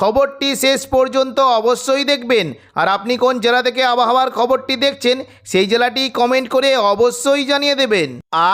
খবরটি শেষ পর্যন্ত অবশ্যই দেখবেন। আর আপনি কোন জেলা থেকে আবহাওয়ার খবরটি দেখছেন, সেই জেলাটি কমেন্ট করে অবশ্যই জানিয়ে দেবেন।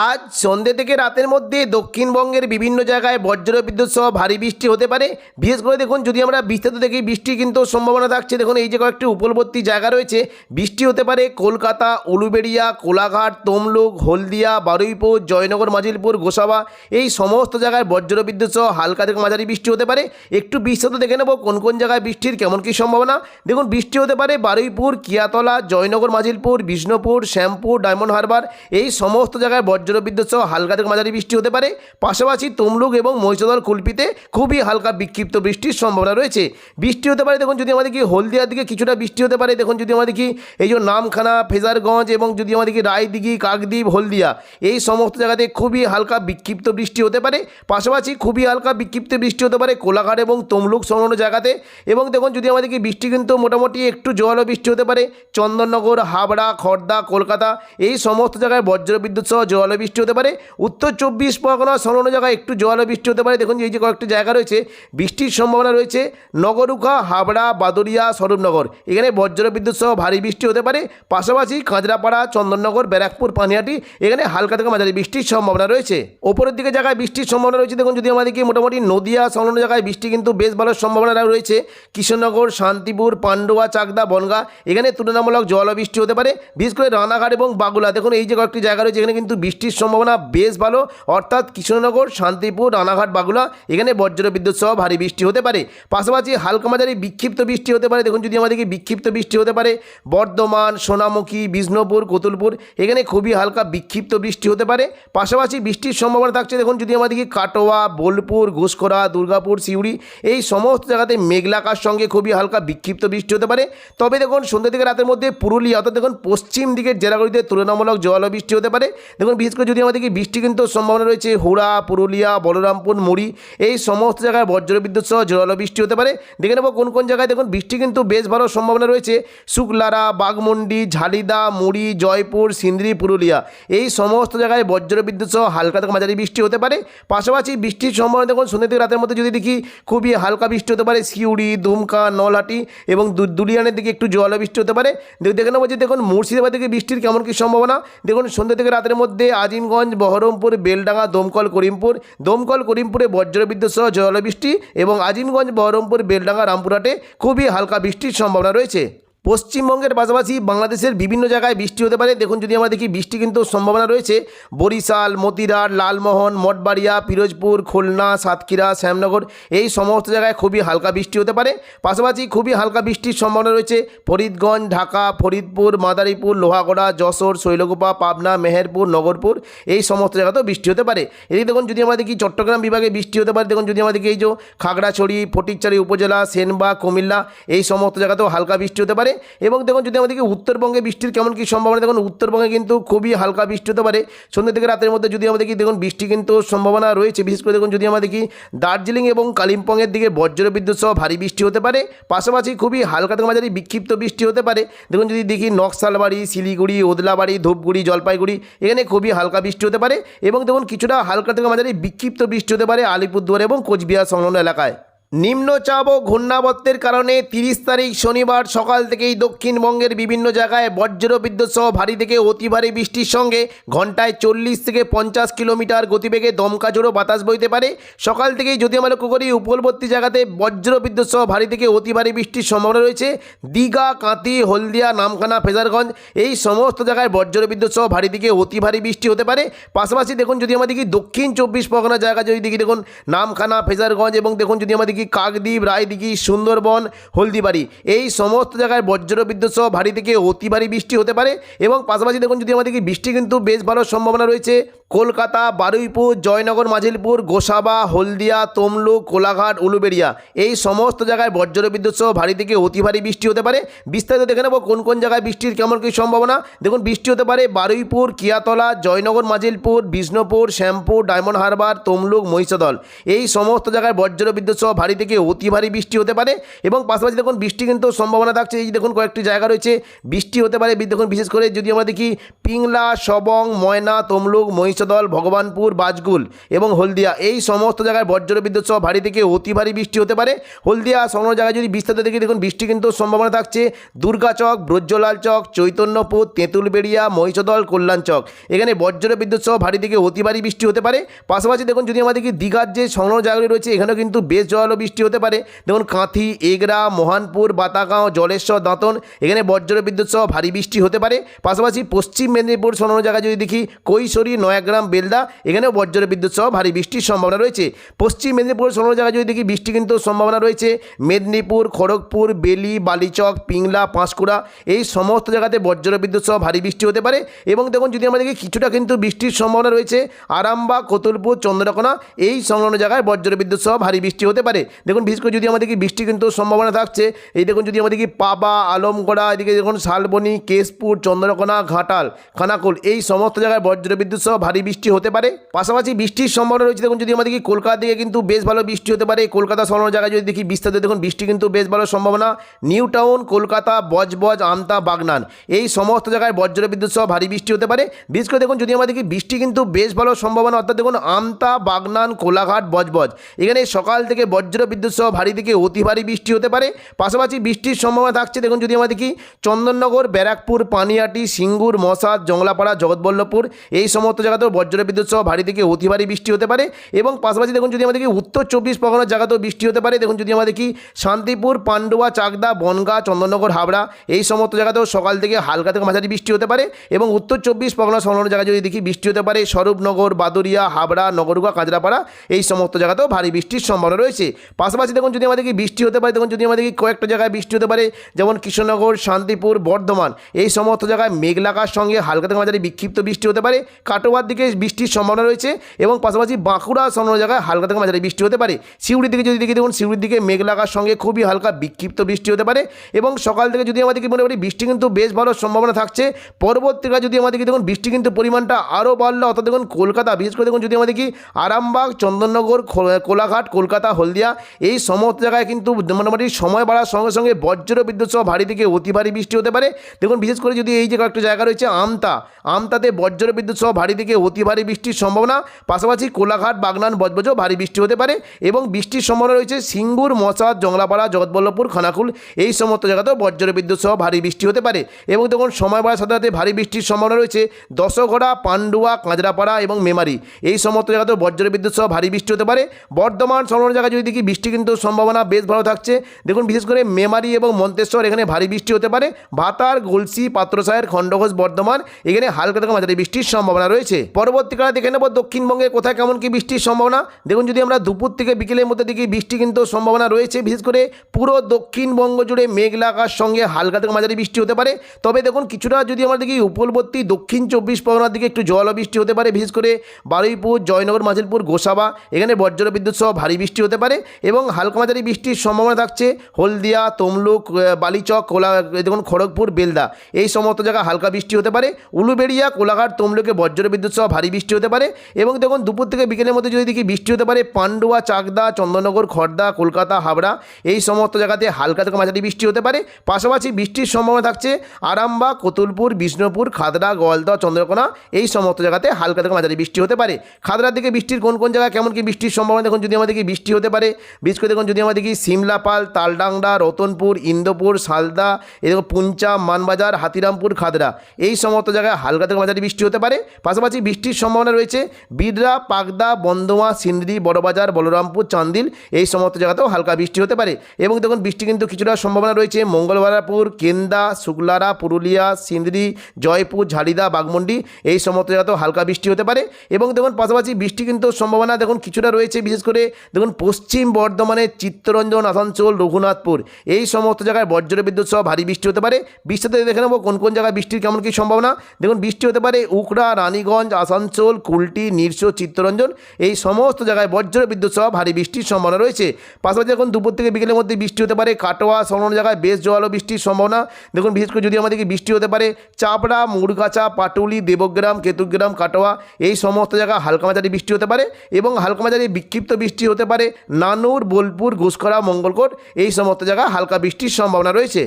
আজ সন্ধ্যে থেকে রাতের মধ্যে দক্ষিণবঙ্গের বিভিন্ন জায়গায় বজ্র বিদ্যুৎ সহ ভারী বৃষ্টি হতে পারে। বিশেষ করে দেখুন, যদি আমরা বিস্তারিত দেখি বৃষ্টি কিন্তু সম্ভাবনা থাকছে। দেখুন, এই যে কয়েকটি উপলবর্তী জায়গা রয়েছে, বৃষ্টি হতে পারে কলকাতা, উলুবেড়িয়া, কোলাঘাট, তমলুক, হলদিয়া, বারুইপুর, জয়নগর, মাজিলপুর, গোসাবা। এই সমস্ত জায়গায় বজ্র বিদ্যুৎ সহ হালকা থেকে মাঝারি বৃষ্টি হতে পারে। একটু বিস্তারিত দেখে নেব কোন কোন জায়গায় বৃষ্টির কেমন কী সম্ভাবনা? দেখুন, বৃষ্টি হতে পারে বারুইপুর, কিয়াতলা, জয়নগর, মাজিলপুর, বিষ্ণুপুর, শ্যামপুর, ডায়মন্ড হারবার, এই সমস্ত জায়গায় বজ্র বিদ্যুৎ সহ হালকা থেকে মাঝারি বৃষ্টি হতে পারে। পাশাপাশি তমলুক এবং মহিষদল কুলপিতে খুবই হালকা বিক্ষিপ্ত বৃষ্টির সম্ভাবনা রয়েছে। বৃষ্টি হতে পারে, দেখুন, যদি আমাদের কি হলদিয়ার দিকে কিছুটা বৃষ্টি হতে পারে, দেখুন, যদি আমাদের কি এই যে নামখানা, ফেজারগঞ্জ এবং যদি আমাদের কি রায়দিঘি, কাকদ্বীপ, হলদিয়া, এই সমস্ত জায়গাতে খুবই হালকা বিক্ষিপ্ত বৃষ্টি হতে পারে। পাশাপাশি খুবই হালকা বিক্ষিপ্ত বৃষ্টি হতে পারে কোলাঘাট এবং তমলুক সংলগ্ন জায়গাতে। এবং দেখুন, যদি আমাদের কি বৃষ্টি কিন্তু মোটামুটি একটু জোয়ালো বৃষ্টি হতে পারে, চন্দননগর, হাবড়া খড়দা কলকাতা, এই সমস্ত জায়গায় বজ্র বিদ্যুৎ সহ জোয়ালো বৃষ্টি হতে পারে। উত্তর চব্বিশ পরগনা, সংলগ্ন জায়গায় একটু জোয়ালো বৃষ্টি হতে পারে। দেখুন, এই যে কয়েকটি জায়গা রয়েছে, বৃষ্টির সম্ভাবনা রয়েছে, নগরুখা, হাবড়া বাদুরিয়া স্বরূপনগর। এখানে বজ্র বিদ্যুৎ সহ ভারী বৃষ্টি হতে পারে। পাশাপাশি কাঁচরাপাড়া চন্দননগর, ব্যারাকপুর, পানিহাটি, এখানে হালকা থেকে মাঝারি বৃষ্টির সম্ভাবনা রয়েছে। ওপরের দিকে জায়গায় বৃষ্টির সম্ভাবনা রয়েছে। দেখুন, যদি আমাদেরকে মোটামুটি নদিয়া, সংলগ্ন জায়গায় বৃষ্টি কিন্তু বেশ ভালো সম্ভাবনা রয়েছে। কৃষ্ণনগর শান্তিপুর, পান্ডুয়া, চাকদা, বনগা, এখানে তুলনামূলক জল বৃষ্টি হতে পারে। বিশেষ করে রানাঘাট এবং বাগুলা দেখুন, এই যে কয়েকটি জায়গা রয়েছে, এখানে কিন্তু বৃষ্টির সম্ভাবনা বেশ ভালো। অর্থাৎ কৃষ্ণনগর শান্তিপুর, রানাঘাট বাগুলা এখানে বজ্র বিদ্যুৎ সহ ভারী বৃষ্টি হতে পারে। পাশাপাশি হালকা মাঝারি বিক্ষিপ্ত বৃষ্টি হতে পারে। দেখুন, যদি আমাদেরকে বিক্ষিপ্ত বৃষ্টি হতে পারে, বর্ধমান, সোনামুখী, বিষ্ণুপুর, কতুলপুর, এখানে খুবই হালকা বিক্ষিপ্ত বৃষ্টি হতে পারে। পাশাপাশি বৃষ্টির সম্ভাবনা থাকছে, দেখুন, যদি আমাদেরকে কাটোয়া, বোলপুর ঘুষকরা দুর্গাপুর, সিউড়ি, এই সমস্ত জায়গাতে মেঘলাকার সঙ্গে খুবই হালকা বিক্ষিপ্ত বৃষ্টি হতে পারে। তবে দেখুন, সন্ধ্যা থেকে রাতের মধ্যে পুরুলিয়া, অর্থাৎ দেখুন, পশ্চিম দিকের জেলাগুলিতে তুলনামূলক জল বৃষ্টি হতে পারে। দেখুন, বিশেষ করে যদি আমাদেরকে বৃষ্টি কিন্তু সম্ভাবনা রয়েছে, হুড়া, পুরুলিয়া, বলরামপুর, মুড়ি, এই সমস্ত জায়গায় বজ্রবিদ্যুৎ সহ জল বৃষ্টি হতে পারে। দেখে নেব কোন কোন জায়গায় দেখুন, বৃষ্টি কিন্তু বেশ ভালো সম্ভাবনা রয়েছে। শুক্লারা বাগমন্ডি ঝালিদা, মুড়ি, জয়পুর, সিন্দ্রি, পুরুলিয়া, এই সমস্ত জায়গায় বজ্রবিদ্যুৎ সহ হালকা থেকে মাঝারি বৃষ্টি হতে পারে। পাশাপাশি বৃষ্টির সম্ভাবনা দেখুন, সন্ধ্যা থেকে রাতের মধ্যে যদি দেখি, খুবই হালকা বৃষ্টি হতে পারে সিউড়ি, দুমকা নলহাটি এবং দুলিয়ানের দিকে একটু জল বৃষ্টি হতে পারে। দেখে নেব যে দেখুন মুর্শিদাবাদ থেকে বৃষ্টির কেমন কী সম্ভাবনা। দেখুন সন্ধ্যা থেকে রাতের মধ্যে আজিমগঞ্জ, বহরমপুর, বেলডাঙ্গা, দমকল, করিমপুর। দমকল, করিমপুরে বজ্রবিদ্যুৎ সহ জলবৃষ্টি এবং আজিমগঞ্জ, বহরমপুর, বেলডাঙ্গা, রামপুরহাটে খুবই হালকা বৃষ্টির সম্ভাবনা রয়েছে। পশ্চিমবঙ্গের পাশাপাশি বাংলাদেশের বিভিন্ন জায়গায় বৃষ্টি হতে পারে। দেখুন, যদি আমরা দেখি, বৃষ্টি কিন্তু সম্ভাবনা রয়েছে। বরিশাল, মতিরাট, লালমোহন, মঠবাড়িয়া, পিরোজপুর, খুলনা, সাতক্ষীরা, শ্যামনগর, এই সমস্ত জায়গায় খুবই হালকা বৃষ্টি হতে পারে। পাশাপাশি খুবই হালকা বৃষ্টির সম্ভাবনা রয়েছে ফরিদগঞ্জ, ঢাকা, ফরিদপুর, মাদারীপুর, লোহাগড়া, যশোর, শৈলকুপা, পাবনা, মেহেরপুর, নগরপুর, এই সমস্ত জায়গাতেও বৃষ্টি হতে পারে। এদিকে দেখুন, যদি আমরা দেখি চট্টগ্রাম বিভাগে বৃষ্টি হতে পারে, দেখুন, যদি আমরা দেখি এই যে খাগড়াছড়ি, ফটিকচারি উপজেলা, সেনবা, কুমিল্লা, এই সমস্ত জায়গাতেও হালকা বৃষ্টি হতে পারে। এবং দেখুন যদি আমাদেরকে উত্তরবঙ্গে বৃষ্টির কেমন কী সম্ভাবনা, দেখুন উত্তরবঙ্গে কিন্তু খুবই হালকা বৃষ্টি হতে পারে। সন্ধ্যে থেকে রাতের মধ্যে যদি আমাদের কি দেখুন বৃষ্টি কিন্তু সম্ভাবনা রয়েছে। বিশেষ করে দেখুন যদি আমাদের কি দার্জিলিং এবং কালিম্পংয়ের দিকে বজ্র বিদ্যুৎ সহ ভারী বৃষ্টি হতে পারে। পাশাপাশি খুবই হালকা থেকে মাঝারি বিক্ষিপ্ত বৃষ্টি হতে পারে। দেখুন যদি দেখি নকশালবাড়ি, শিলিগুড়ি, ওদলাবাড়ি, ধূপগুড়ি, জলপাইগুড়ি, এখানে খুবই হালকা বৃষ্টি হতে পারে। এবং দেখুন কিছুটা হালকা থেকে মাঝারি বিক্ষিপ্ত বৃষ্টি হতে পারে আলিপুরদুয়ার এবং কোচবিহার সংলগ্ন এলাকায়। নিম্নচাপ ও ঘূর্ণাবর্তের কারণে তিরিশ তারিখ শনিবার সকাল থেকেই দক্ষিণবঙ্গের বিভিন্ন জায়গায় বজ্র বিদ্যুৎ সহ ভারী থেকে অতি ভারী বৃষ্টির সঙ্গে ঘন্টায় চল্লিশ থেকে পঞ্চাশ কিলোমিটার গতিবেগে দমকা বাতাস বইতে পারে। সকাল থেকেই যদি আমরা লক্ষ্য করি, উপকূলবর্তী জায়গাতে বজ্রবিদ্যুৎ সহ ভারী থেকে অতি ভারী বৃষ্টির সম্ভাবনা রয়েছে। দীঘা কাঁতি হলদিয়া, নামখানা, ফেজারগঞ্জ এই সমস্ত জায়গায় বজ্র বিদ্যুৎ সহ ভারী থেকে অতি ভারী বৃষ্টি হতে পারে। পাশাপাশি দেখুন, যদি আমাদের দক্ষিণ চব্বিশ পরগনা জায়গা, যদি দেখি দেখুন, নামখানা, ফেজারগঞ্জ এবং দেখুন, যদি আমাদের দেখি কাকদ্বীপ, রায়দিঘি, সুন্দরবন, হলদিবাড়ি। এই সমস্ত জায়গায় বজ্রবিদ্যুৎ সহ ভারী থেকে অতি ভারী বৃষ্টি হতে পারে এবং পাশাপাশি দেখুন যদি আমাদের বৃষ্টি কিন্তু বেশ ভালো সম্ভাবনা রয়েছে। কলকাতা, বারুইপুর, জয়নগর মাঝিলপুর গোসাবা, হলদিয়া, তমলুক, কোলাঘাট, উলুবেড়িয়া। এই সমস্ত জায়গায় বজ্র বিদ্যুৎ সহ ভারী থেকে অতি ভারী বৃষ্টি হতে পারে। বিস্তারিত দেখে নেব কোন কোন জায়গায় বৃষ্টির কেমন কী সম্ভাবনা। দেখুন, বৃষ্টি হতে পারে বারুইপুর, কিয়াতলা, জয়নগর, মাজিলপুর, বিষ্ণুপুর, শ্যামপুর, ডায়মন্ড হারবার, তমলুক, মহিষাদল। এই সমস্ত জায়গায় বজ্র বিদ্যুৎ সহ ভারী থেকে অতি ভারী বৃষ্টি হতে পারে এবং পাশাপাশি দেখুন, বৃষ্টি কিন্তু সম্ভাবনা থাকছে। এই দেখুন, কয়েকটি জায়গা রয়েছে। বৃষ্টি হতে পারে দেখুন, বিশেষ করে যদি আমরা দেখি, পিংলা, সবং, ময়না, তমলুক মহিষাদল ভগবানপুর, বাজগুল এবং হলদিয়া। এই সমস্ত জায়গায় বজ্র বিদ্যুৎ সহ ভারী থেকে অতি ভারী বৃষ্টি হতে পারে। হলদিয়া সংলগ্ন জায়গায় যদি বিস্তারিত দেখি, দেখুন, বৃষ্টি কিন্তু সম্ভাবনা থাকছে। দুর্গাচক ব্রজ্জলাল চক, চৈতন্যপুর, তেঁতুলবেড়িয়া, মহিষদল, কল্যাণ চক। এখানে বজ্র বিদ্যুৎ সহ ভারী থেকে অতি ভারী বৃষ্টি হতে পারে। পাশাপাশি দেখুন, যদি আমাদেরকে দীঘার যে সংলগ্ন জায়গাগুলি রয়েছে, এখানেও কিন্তু বেশ জল বৃষ্টি হতে পারে। দেখুন, কাঁথি, এগরা, মহানপুর, বাতাগাঁও, জলেশ্বর, দাঁতন, এখানে বজ্র বিদ্যুৎ সহ ভারী বৃষ্টি হতে পারে। পাশাপাশি পশ্চিম মেদিনীপুর সংলগ্ন জায়গায় যদি দেখি, কৈশোরী নয়াগ্রাম বেলদা, এখানেও বজ্র বিদ্যুৎ সহ ভারী বৃষ্টির সম্ভাবনা রয়েছে। পশ্চিম মেদিনীপুর সংলগ্ন জায়গায় যদি দেখি বৃষ্টি কিন্তু সম্ভাবনা রয়েছে। মেদিনীপুর, খড়গপুর, বেলি, বালিচক, পিংলা, পাঁশকুড়া, এই সমস্ত জায়গাতে বজ্র বিদ্যুৎ সহ ভারী বৃষ্টি হতে পারে। এবং দেখুন, যদি আমরা দেখি কিছুটা কিন্তু বৃষ্টির সম্ভাবনা রয়েছে, আরামবাগ, কতুলপুর, চন্দ্রকোনা, এই সংলগ্ন জায়গায় বজ্র বিদ্যুৎ সহ ভারী বৃষ্টি হতে পারে। দেখুন, বিশেষ করে যদি আমাদের কি বৃষ্টি কিন্তু সম্ভাবনা থাকছে, এই দেখুন, যদি আমাদের কি পাবা, আলমগড়া, এদিকে দেখুন শালবনি, কেশপুর, চন্দ্রকোনা, ঘাটাল, খানাকুল, এই সমস্ত জায়গায় বজ্র বিদ্যুৎ সহ ভারী বৃষ্টি হতে পারে। পাশাপাশি বৃষ্টির সম্ভাবনা রয়েছে। দেখুন, যদি আমাদের কলকাতা দিকে কিন্তু বেশ ভালো বৃষ্টি হতে পারে, কলকাতা সংলগ্ন জায়গায় যদি দেখি বিস্তারিত, দেখুন, বৃষ্টি কিন্তু বেশ ভালো সম্ভাবনা। নিউ টাউন, কলকাতা, বজবজ, আমতা, বাগনান, এই সমস্ত জায়গায় বজ্র বিদ্যুৎ সহ ভারী বৃষ্টি হতে পারে। বিশেষ করে দেখুন, যদি আমাদের বৃষ্টি কিন্তু বেশ ভালো সম্ভাবনা, অর্থাৎ দেখুন, আমতা, বাগনান, কোলাঘাট, বজবজ, এখানে সকাল থেকে বজ্র বিদ্যুৎ সহ ভারী থেকে অতি ভারী বৃষ্টি হতে পারে। পাশাপাশি বৃষ্টির সম্ভাবনা থাকছে, দেখুন, যদি আমাদের কি চন্দননগর, ব্যারাকপুর, পানিয়াটি, সিঙ্গুর, মশাদ জংলাপাড়া জগৎবল্লভপুর, এই সমস্ত জায়গাতেও বজ্র বিদ্যুৎ সহ ভারী থেকে অতি ভারী বৃষ্টি হতে পারে এবং পাশাপাশি দেখুন যদি আমাদের কি উত্তর চব্বিশ পরগনার জায়গাতেও বৃষ্টি হতে পারে, দেখুন যদি আমাদের কি শান্তিপুর, পান্ডুয়া, চাকদা, বনগাঁ, চন্দননগর, হাবড়া এই সমস্ত জায়গাতেও সকাল থেকে হালকা থেকে মাঝারি বৃষ্টি হতে পারে এবং উত্তর চব্বিশ পরগনা সংলগ্ন জায়গায় যদি দেখি বৃষ্টি হতে পারে, স্বরূপনগর, বাদুরিয়া, হাবড়া নগরুয়া কাজরাপাড়া এই সমস্ত জায়গাতেও ভারী বৃষ্টির সম্ভাবনা রয়েছে। পাশাপাশি দেখুন যদি আমাদের কি বৃষ্টি হতে পারে, দেখুন যদি আমাদের কি কয়েকটা জায়গায় বৃষ্টি হতে পারে, যেমন কৃষ্ণনগর, শান্তিপুর, বর্ধমান এই সমস্ত জায়গায় মেঘলাকার সঙ্গে হালকা থেকে মাঝারি বিক্ষিপ্ত বৃষ্টি হতে পারে। কাটোয়ার দিকে বৃষ্টির সম্ভাবনা রয়েছে এবং পাশাপাশি বাঁকুড়া সংলগ্ন জায়গায় হালকা থেকে মাঝারি বৃষ্টি হতে পারে। সিউড়ির দিকে যদি দেখি, দেখুন, সিউড়ির দিকে মেঘ লাগার সঙ্গে খুবই হালকা বিক্ষিপ্ত বৃষ্টি হতে পারে এবং সকাল থেকে যদি আমাদেরকে মনে করি, বৃষ্টি কিন্তু বেশ ভালো সম্ভাবনা থাকছে। পরবর্তীকালে যদি আমাদেরকে দেখুন, বৃষ্টি কিন্তু পরিমাণটা আরও বাড়লো, অর্থাৎ দেখুন, কলকাতা, বিশেষ করে দেখুন, যদি আমাদের কি আরামবাগ, চন্দননগর কোলাঘাট, কলকাতা, হলদিয়া, এই সমস্ত জায়গায় কিন্তু মোটামুটি সময় বাড়ার সঙ্গে সঙ্গে বজ্র বিদ্যুৎ সহ ভারী থেকে অতি ভারী বৃষ্টি হতে পারে। দেখুন, বিশেষ করে যদি এই যে কয়েকটা জায়গা রয়েছে আমতা, আমতাতে বজ্র বিদ্যুৎ সহ ভারী থেকে অতি ভারী বৃষ্টির সম্ভাবনা, পাশাপাশি কোলাঘাট, বাগনান, বজবজও ভারী বৃষ্টি হতে পারে এবং বৃষ্টির সম্ভাবনা রয়েছে সিঙ্গুর মশাদ জংলাপাড়া জগৎবল্লভপুর, খানাকুল, এই সমস্ত জায়গাতেও বজ্র বিদ্যুৎ সহ ভারী বৃষ্টি হতে পারে এবং তখন সময় বাড়ার সাথে সাথে ভারী বৃষ্টির সম্ভাবনা রয়েছে দশগড়া, পান্ডুয়া, কাঁচরাপাড়া এবং মেমারি। এই সমস্ত জায়গাতেও বজ্র বিদ্যুৎ সহ ভারী বৃষ্টি হতে পারে। বর্ধমান সংলগ্ন জায়গায় যদি দেখি বৃষ্টি কিন্তু সম্ভাবনা বেশ ভালো থাকছে। দেখুন, বিশেষ করে মেমারি এবং মন্তেশ্বর এখানে ভারী বৃষ্টি হতে পারে। ভাতার গলসি পাত্রসায়ের খণ্ডঘোষ, বর্ধমান এখানে হালকা থেকে মাঝারি বৃষ্টির সম্ভাবনা রয়েছে। পরবর্তীকালে দেখে নেব দক্ষিণবঙ্গে কোথায় কেমন কি বৃষ্টির সম্ভাবনা। দেখুন, যদি আমরা দুপুর থেকে বিকেলের মধ্যে দেখি, বৃষ্টি কিন্তু সম্ভাবনা রয়েছে। বিশেষ করে পুরো দক্ষিণবঙ্গ জুড়ে মেঘলা সঙ্গে হালকা থেকে মাঝারি বৃষ্টি হতে পারে। তবে দেখুন, কিছুটা যদি আমরা দেখি উপকূলবর্তী দক্ষিণ চব্বিশ পরগনার দিকে একটু জল বৃষ্টি হতে পারে। বিশেষ করে বারুইপুর, জয়নগর মাঝিলপুর গোসাবা, এখানে বজ্র বিদ্যুৎ সহ ভারী বৃষ্টি হতে পারে এবং হালকা মাঝারি বৃষ্টির সম্ভাবনা থাকছে হলদিয়া, তমলুক বালিচক, কোলা দেখুন, খড়গপুর, বেলদা। এই সমস্ত জায়গায় হালকা বৃষ্টি হতে পারে। উলুবেড়িয়া, কোলাঘাট, তমলুকে বজ্র বিদ্যুৎ সহ ভারী বৃষ্টি হতে পারে এবং দেখুন দুপুর থেকে বিকেলের মধ্যে যদি দেখি বৃষ্টি হতে পারে, পান্ডুয়া, চাকদা, চন্দননগর খড়দা কলকাতা, হাবড়া, এই সমস্ত জায়গাতে হালকা থেকে মাঝারি বৃষ্টি হতে পারে। পাশাপাশি বৃষ্টির সম্ভাবনা থাকছে আরামবাগ, কতুলপুর, বিষ্ণুপুর, খাদড়া গোয়ালদা চন্দ্রকোনা, এই সমস্ত জায়গাতে হালকা থেকে মাঝারি বৃষ্টি হতে পারে। খাদড়ার দিকে বৃষ্টির কোন কোন জায়গায় কেমন কি বৃষ্টির সম্ভাবনা দেখুন যদি আমাদের কি বৃষ্টি হতে পারে। বিশেষ করে দেখুন যদি আমাদের কি সিমলাপাল, তালডাংরা, রতনপুর, ইন্দোপুর, সালদা এরকম পুঞ্চা, মানবাজার, হাতিরামপুর, খাদড়া, এই সমস্ত জায়গায় হালকা থেকে মাঝারি বৃষ্টি হতে পারে। পাশাপাশি বৃষ্টির সম্ভাবনা রয়েছে। বিদরা, পাগদা, বন্দোয়া সিন্দ্রি বড়বাজার, বলরামপুর, চান্দিল এই সমস্ত জায়গাতেও হালকা বৃষ্টি হতে পারে এবং দেখুন বৃষ্টি কিন্তু কিছুটা সম্ভাবনা রয়েছে। মঙ্গলবারাপুর, কেন্দা, শুক্লারা, পুরুলিয়া সিন্দ্রি জয়পুর, ঝাড়িদা বাগমন্ডি এই সমস্ত জায়গাতেও হালকা বৃষ্টি হতে পারে এবং দেখুন পাশাপাশি বৃষ্টি কিন্তু সম্ভাবনা দেখুন কিছুটা রয়েছে। বিশেষ করে দেখুন পশ্চিম বর্ধমানের চিত্তরঞ্জন, আসানসোল, রঘুনাথপুর এই সমস্ত জায়গায় বজ্র বিদ্যুৎ সহ ভারী বৃষ্টি হতে পারে। বৃষ্টিতে দেখে নেব কোন কোন জায়গায় বৃষ্টির কেমন কী সম্ভাবনা। দেখুন বৃষ্টি হতে পারে উখড়া রানীগঞ্জ আসানসোল, কুলটি, নিরস, চিত্তরঞ্জন এই সমস্ত জায়গায় বজ্র বিদ্যুৎ সহ ভারী বৃষ্টির সম্ভাবনা রয়েছে। পাশাপাশি এখন দুপুর থেকে বিকেলের মধ্যে বৃষ্টি হতে পারে। কাটোয়া, সংলগ্ন জায়গায় বেশ জোয়ালো বৃষ্টির সম্ভাবনা। দেখুন, বিশেষ করে যদি আমাদেরকে বৃষ্টি হতে পারে, চাপড়া মুরগাছা পাটুলি, দেবগ্রাম, কেতুগ্রাম, কাটোয়া, এই সমস্ত জায়গায় হালকা মাঝারি বৃষ্টি হতে পারে এবং হালকা মাঝারি বিক্ষিপ্ত বৃষ্টি হতে পারে। নানুর, বোলপুর, ঘুষখরা, মঙ্গলকোট, এই সমস্ত জায়গায় হালকা বৃষ্টির সম্ভাবনা রয়েছে।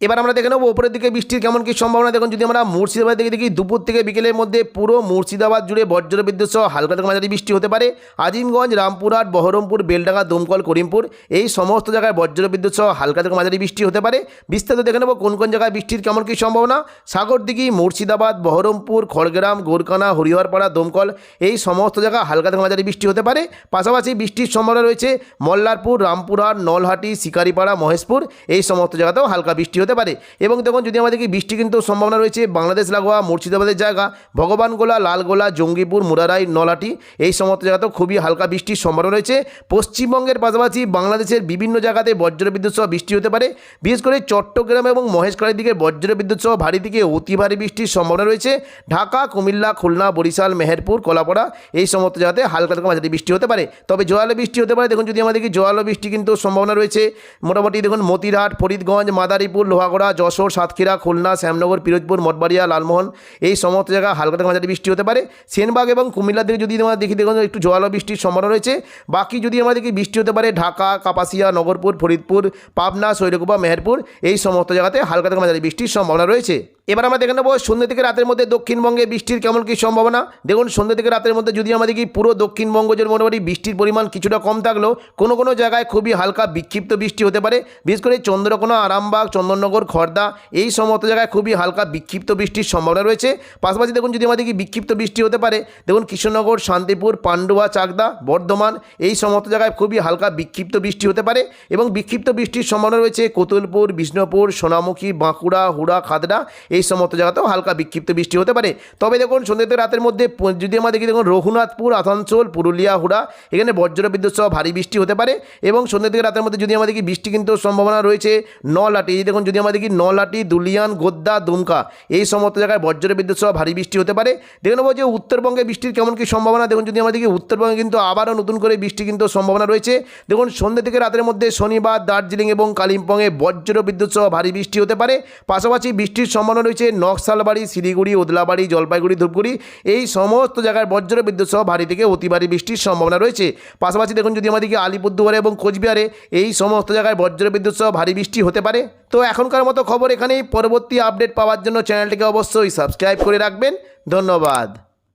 এবার আমরা দেখে নেব ওপরের দিকে বৃষ্টির কেমন কী সম্ভাবনা। দেখুন, যদি আমরা মুর্শিদাবাদ দিকে দেখি, দুপুর থেকে বিকেলের মধ্যে পুরো মুর্শিদাবাদ জুড়ে বজ্র বিদ্যুৎ সহ হালকা থেকে মাঝারি বৃষ্টি হতে পারে। আজিমগঞ্জ, রামপুরহাট, বহরমপুর, বেলডাঙ্গা, দমকল, করিমপুর, এই সমস্ত জায়গায় বজ্র বিদ্যুৎ সহ হালকা থেকে মাঝারি বৃষ্টি হতে পারে। বিস্তারিত দেখে নেব কোন কোন জায়গায় বৃষ্টির কেমন কী সম্ভাবনা। সাগরদিঘি, মুর্শিদাবাদ, বহরমপুর, খড়গ্রাম গোরকানা হরিহরপাড়া, দমকল, এই সমস্ত জায়গায় হালকা থেকে মাঝারি বৃষ্টি হতে পারে। পাশাপাশি বৃষ্টির সম্ভাবনা রয়েছে মল্লারপুর, রামপুরহাট, নলহাটি, শিকারিপাড়া, মহেশপুর, এই সমস্ত জায়গাতেও হালকা বৃষ্টি হতে পারে। এবং দেখুন, যদি আমাদেরকে বৃষ্টি কিন্তু সম্ভাবনা রয়েছে, বাংলাদেশ, লাগোয়া, মুর্শিদাবাদের জায়গা, ভগবানগোলা, লালগোলা, জঙ্গিপুর, মুরারাই, নলাটি, এই সমস্ত জায়গাতেও খুবই হালকা বৃষ্টির সম্ভাবনা রয়েছে। পশ্চিমবঙ্গের পাশাপাশি বাংলাদেশের বিভিন্ন জায়গাতে বজ্রবিদ্যুৎ সহ বৃষ্টি হতে পারে। বিশেষ করে চট্টগ্রাম এবং মহেশখালীর দিকে বজ্রবিদ্যুৎ সহ ভারী থেকে অতি ভারী বৃষ্টির সম্ভাবনা রয়েছে। ঢাকা, কুমিল্লা, খুলনা, বরিশাল, মেহেরপুর, কলাপাড়া, এই সমস্ত জায়গাতে হালকা থেকে মাঝারি বৃষ্টি হতে পারে। তবে জোয়ালো বৃষ্টি হতে পারে। দেখুন, যদি আমাদেরকে জোয়ালো বৃষ্টি কিন্তু সম্ভাবনা রয়েছে, মোটামুটি দেখুন, মতিরহাট, ফরিদগঞ্জ, মাদারীপুর লোহাগড়া, যশোর, সাতক্ষীরা, খুলনা, শ্যামনগর, পিরোজপুর, মঠবাড়িয়া, লালমোহন এই সমস্ত জায়গায় হালকা থেকে মাঝারি বৃষ্টি হতে পারে। সেনবাগ এবং কুমিল্লার দিকে যদি আমরা দেখি দেখুন, একটু জোয়ালো বৃষ্টির সম্ভাবনা রয়েছে। বাকি যদি আমরা দেখি বৃষ্টি হতে পারে, ঢাকা, কাপাসিয়া, নগরপুর, ফরিদপুর, পাবনা শৈলকুপা মেহেরপুর, এই সমস্ত জায়গাতে হালকা থেকে মাঝারি বৃষ্টির সম্ভাবনা রয়েছে। এবার আমরা দেখে নেব সন্ধ্যে থেকে রাতের মধ্যে দক্ষিণবঙ্গে বৃষ্টির কেমন কী সম্ভাবনা। দেখুন, সন্ধ্যে থেকে রাতের মধ্যে যদি আমাদের কি পুরো দক্ষিণবঙ্গ জুড়ে মোটামুটি বৃষ্টির পরিমাণ কিছুটা কম থাকলেও কোনো কোনো জায়গায় খুবই হালকা বিক্ষিপ্ত বৃষ্টি হতে পারে। বিশেষ করে চন্দ্রকোনা, আরামবাগ, চন্দননগর খড়দা এই সমস্ত জায়গায় খুবই হালকা বিক্ষিপ্ত বৃষ্টির সম্ভাবনা রয়েছে। পাশাপাশি দেখুন, যদি আমাদের কি বিক্ষিপ্ত বৃষ্টি হতে পারে, দেখুন কৃষ্ণনগর, শান্তিপুর, পান্ডুয়া, চাকদা, বর্ধমান এই সমস্ত জায়গায় খুবই হালকা বিক্ষিপ্ত বৃষ্টি হতে পারে এবং বিক্ষিপ্ত বৃষ্টির সম্ভাবনা রয়েছে। কোতুলপুর, বিষ্ণুপুর, সোনামুখী, বাঁকুড়া, হুড়া খাদড়া এই সমস্ত জায়গাতেও হালকা বিক্ষিপ্ত বৃষ্টি হতে পারে। তবে দেখুন সন্ধ্যে রাতের মধ্যে যদি আমরা দেখি, দেখুন, রঘুনাথপুর, আসানসোল, পুরুলিয়া, হুড়া, এখানে বজ্র বিদ্যুৎ সহ ভারী বৃষ্টি হতে পারে এবং সন্ধ্যে থেকে রাতের মধ্যে যদি আমাদের কি বৃষ্টি কিন্তু সম্ভাবনা রয়েছে নলাটি দেখুন, যদি আমাদের কি নলাটি দুলিয়ান, গোদ্দা, দুমকা, এই সমস্ত জায়গায় বজ্র বিদ্যুৎ সহ ভারী বৃষ্টি হতে পারে। দেখে নেব যে উত্তরবঙ্গে বৃষ্টির কেমন কী সম্ভাবনা। দেখুন, যদি আমাদের কি উত্তরবঙ্গে কিন্তু আবারও নতুন করে বৃষ্টি কিন্তু সম্ভাবনা রয়েছে। দেখুন, সন্ধ্যে থেকে রাতের মধ্যে শনিবার, দার্জিলিং এবং কালিম্পংয়ে বজ্র বিদ্যুৎ সহ ভারী বৃষ্টি হতে পারে। পাশাপাশি বৃষ্টির সম্ভাবনা রয়েছে নকশালবাড়ি, শিলিগুড়ি, ওদলাবাড়ি, জলপাইগুড়ি, ধূপগুড়ি। এই সমস্ত জায়গায় বজ্র বিদ্যুৎ সহ ভারী থেকে অতি ভারী বৃষ্টির সম্ভাবনা রয়েছে। পাশাপাশি দেখুন যদি আমাদেরকে আলিপুরদুয়ারে এবং কোচবিহারে এই সমস্ত জায়গায় বজ্র বিদ্যুৎ সহ ভারী বৃষ্টি হতে পারে। তো এখনকার মতো খবর এখানেই। পরবর্তী আপডেট পাওয়ার জন্য চ্যানেলটিকে অবশ্যই সাবস্ক্রাইব করে রাখবেন। ধন্যবাদ।